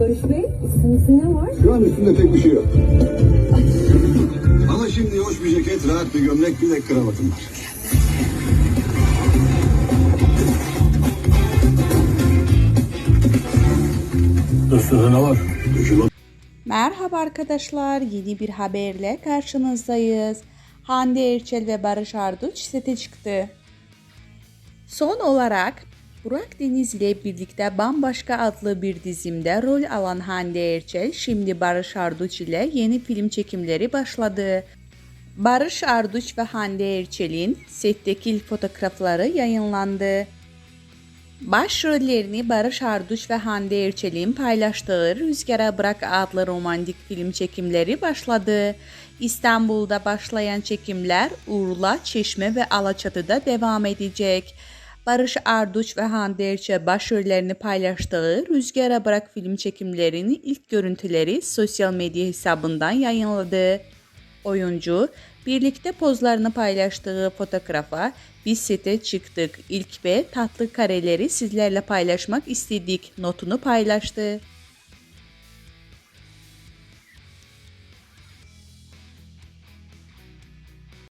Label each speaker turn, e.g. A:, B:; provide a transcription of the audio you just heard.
A: Barış Bey, üstünüzde ne var?
B: Şu an üstünde pek bir şey yok. Ama şimdi hoş bir ceket, rahat bir gömlek, bir de kravatım var.
C: Üstünde ne var?
D: Merhaba arkadaşlar, yeni bir haberle karşınızdayız. Hande Erçel ve Barış Arduç sete çıktı. Son olarak Burak Deniz ile birlikte Bambaşka adlı bir dizimde rol alan Hande Erçel şimdi Barış Arduç ile yeni film çekimleri başladı. Barış Arduç ve Hande Erçel'in setteki ilk fotoğrafları yayınlandı. Başrollerini Barış Arduç ve Hande Erçel'in paylaştığı Rüzgara Bırak adlı romantik film çekimleri başladı. İstanbul'da başlayan çekimler Urla, Çeşme ve Alaçatı'da devam edecek. Barış Arduç ve Hande Erçel başrollerini paylaştığı Rüzgara Bırak film çekimlerinin ilk görüntüleri sosyal medya hesabından yayınladı. Oyuncu birlikte pozlarını paylaştığı fotoğrafa biz sete çıktık ilk ve tatlı kareleri sizlerle paylaşmak istedik notunu paylaştı.